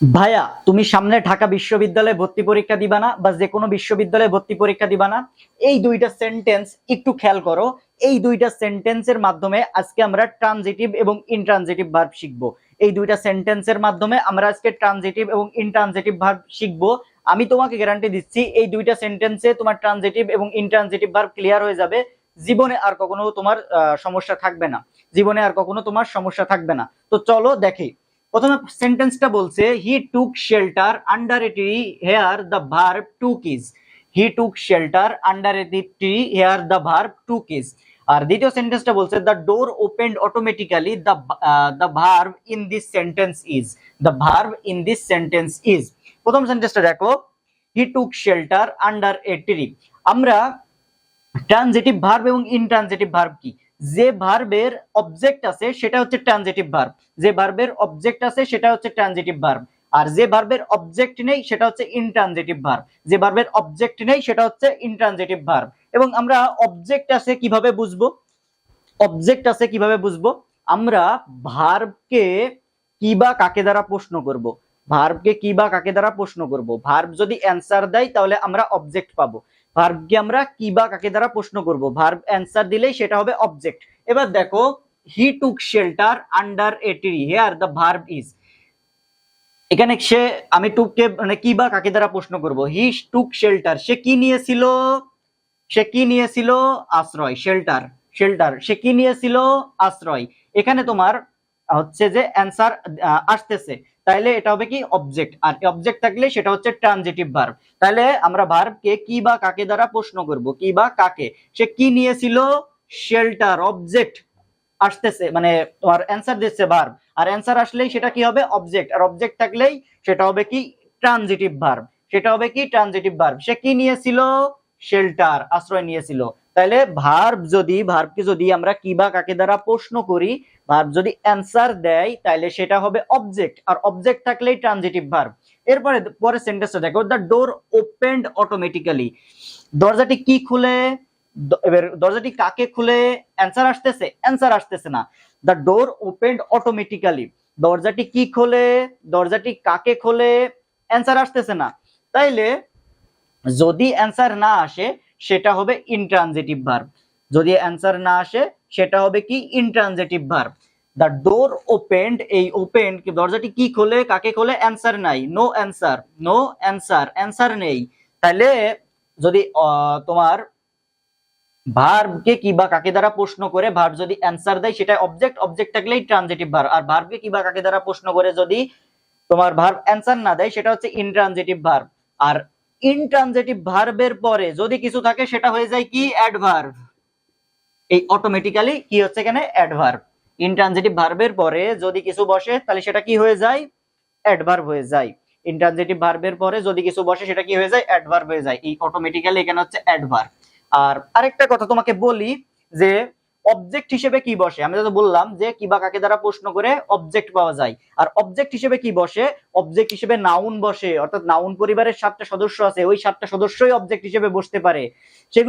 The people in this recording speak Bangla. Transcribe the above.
ভাইয়া, তুমি সামনে ঢাকা বিশ্ববিদ্যালয়ে ভর্তি পরীক্ষা দিবা না বা যে কোনো বিশ্ববিদ্যালয়ে ভর্তি পরীক্ষা দিবা না? এই দুইটা সেন্টেন্স একটু খেয়াল করো। এই দুইটা সেন্টেন্সের মাধ্যমে আজকে আমরা ট্রানজিটিভ এবং ইনট্রানজিটিভ ভার্ব শিখব। এই দুইটা সেন্টেন্সের মাধ্যমে আমরা আজকে ট্রানজিটিভ এবং ইনট্রানজিটিভ ভার্ব শিখব। আমি তোমাকে গ্যারান্টি দিচ্ছি, এই দুইটা সেন্টেন্সে তোমার ট্রানজিটিভ এবং ইনট্রানজিটিভ ভার্ব ক্লিয়ার হয়ে যাবে। জীবনে আর কখনো তোমার সমস্যা থাকবে না। জীবনে আর কখনো তোমার সমস্যা থাকবে না। তো চলো দেখি। প্রথমে সেন্টেন্সটা বলছে he took shelter under a tree here the verb took is he took shelter under a tree here the verb took is আর দ্বিতীয় সেন্টেন্সটা বলছে the door opened automatically the the verb in this sentence is the verb in this sentence is প্রথম সেন্টেন্সটা দেখো he took shelter under a tree আমরা ট্রানজিটিভ ভার্ব এবং ইনট্রানজিটিভ ভার্ব কি? যে ভার্বের অবজেক্ট আছে, সেটা হচ্ছে ট্রানজিটিভ ভার্ব যে ভার্বের অবজেক্ট আছে, সেটা হচ্ছে ট্রানজিটিভ ভার্ব আর যে ভার্বের অবজেক্ট নেই, সেটা হচ্ছে ইনট্রানজিটিভ ভার্ব যে ভার্বের অবজেক্ট নেই, সেটা হচ্ছে ইনট্রানজিটিভ ভার্ব এবং আমরা অবজেক্ট আছে কীভাবে বুঝব? অবজেক্ট আছে কীভাবে বুঝব? আমরা ভার্বকে কি বা কাকে দ্বারা প্রশ্ন করব? ভার্বকে কি বা কাকে দ্বারা প্রশ্ন করব? ভার্ব যদি অ্যান্সার দেয়, তাহলে আমরা অবজেক্ট পাবো। ভার্বকে আমরা কি বা কাকে দ্বারা প্রশ্ন করব? ভার্ব অ্যান্সার দিলেই সেটা হবে অবজেক্ট এবার দেখো he took shelter under a tree here the verb is এখানে সে, আমি টুককে মানে কি বা কাকে দ্বারা প্রশ্ন করব? হি টুক শেল্টার সে কি নিয়েছিল? সে কি নিয়েছিল? আশ্রয় শেল্টার শেল্টার সে কি নিয়েছিল? আশ্রয়। এখানে তোমার হচ্ছে যে অ্যান্সার আসতেছে। তাইলে এটা হবে কি অবজেক্ট আর অবজেক্ট থাকলে সেটা হচ্ছে ট্রানজিটিভ ভার্ব তাহলে আমরা ভার্বকে কি বা কাকে দ্বারা প্রশ্ন করব? কি বা কাকে? সে কি নিয়েছিল? শেল্টার অবজেক্ট আসতেছে মানে তোমার অ্যান্সার দিচ্ছে ভার্ব আর অ্যান্সার আসলেই সেটা কি হবে? অবজেক্ট আর অবজেক্ট থাকলেই সেটা হবে কি? ট্রানজিটিভ ভার্ব সেটা হবে কি? ট্রানজিটিভ ভার্ব সে কি নিয়েছিল? শেল্টার আশ্রয় নিয়েছিল। তাহলে ভার্ব যদি ভার্বকে যদি আমরা কি বা কাকে দ্বারা প্রশ্ন করি ভার্ব যদি অ্যান্সার দেয় তাহলে সেটা হবে অবজেক্ট আর অবজেক্ট থাকলেই ট্রানজিটিভ ভার্ব এরপরে পরে সেন্টেন্সটা দেখো দ্য ডোর ওপেন্ড অটোমেটিক্যালি দরজাটি কি খুলে এবার দরজাটি কাকে খুলে? অ্যান্সার আসতেছে অ্যান্সার আসতেছে না। দ্য ডোর ওপেন্ড অটোমেটিক্যালি দরজাটি কি খোলে, দরজাটি কাকে খোলে? অ্যান্সার আসতেছে না। তাইলে যদি অ্যান্সার না আসে সেটা হবে ইনট্রানজিটিভ ভার্ব যদি অ্যান্সার না আসে, সেটা হবে কি? Intransitive verb the door opened এই ওপেন দরজাটি কি খোলে, কাকে খোলে? অ্যান্সার নাই। No answer no answer answer নেই। তাহলে যদি তোমার ভার্বকে কি বা কাকে দ্বারা প্রশ্ন করে ভার্ব যদি অ্যান্সার দেয় সেটা অবজেক্ট অবজেক্ট থাকলেই ট্রানজিটিভ ভার্ব আর ভার্বকে কি বা কাকে দ্বারা প্রশ্ন করে, যদি তোমার ভার্ব অ্যান্সার না দেয়, সেটা হচ্ছে ইনট্রানজিটিভ ভার্ব আর ইনট্রানজিটিভ ভার্বের পরে যদি কিছু থাকে, সেটা হয়ে যায় কি? অ্যাডভার্ব এই অটোমেটিক্যালি কি হচ্ছে এখানে? অ্যাডভার্ব ইনট্রানজিটিভ ভার্বের পরে যদি কিছু বসে, তাহলে সেটা কি হয়ে যায়? অ্যাডভার্ব হয়ে যায়। ইনট্রানজিটিভ ভার্বের পরে যদি কিছু বসে, সেটা কি হয়ে যায়? অ্যাডভার্ব হয়ে যায়। এই অটোমেটিক্যালি এখানে হচ্ছে অ্যাডভার্ব আর আরেকটা কথা তোমাকে বলি যে অবজেক্ট হিসেবে কি বসে? আমি তো বললাম যে কি বা কাকে দ্বারা প্রশ্ন করে অবজেক্ট পাওয়া যায়। আর অবজেক্ট হিসেবে কি বসে? অবজেক্ট হিসেবে নাউন বসে। অর্থাৎ নাউন পরিবারের সাতটা সদস্য আছে, ওই সাতটা সদস্যই অবজেক্ট হিসেবে বসতে পারে। সেগুলো